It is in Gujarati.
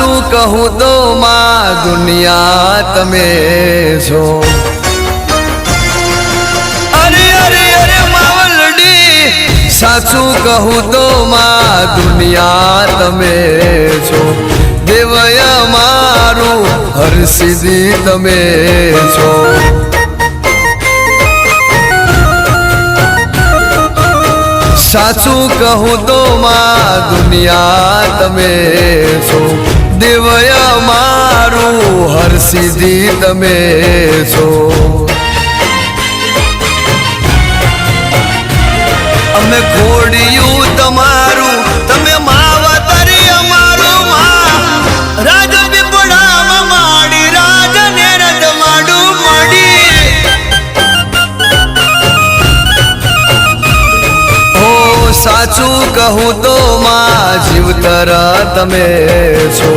સાચું કહું તો માં દુનિયા તમે છો? સાચું કહું તો માં દુનિયા તમે છો? દેવય મારું હરસિદ્ધિ તમે છો. સાચું કહું તો માં દુનિયા તમે છો. મારું હરસિદ્ધિ તમે છો. અમે ખોડિયું તમારું, તમે અમારું સાચું કહું તો માં, જીવતરા તમે છો.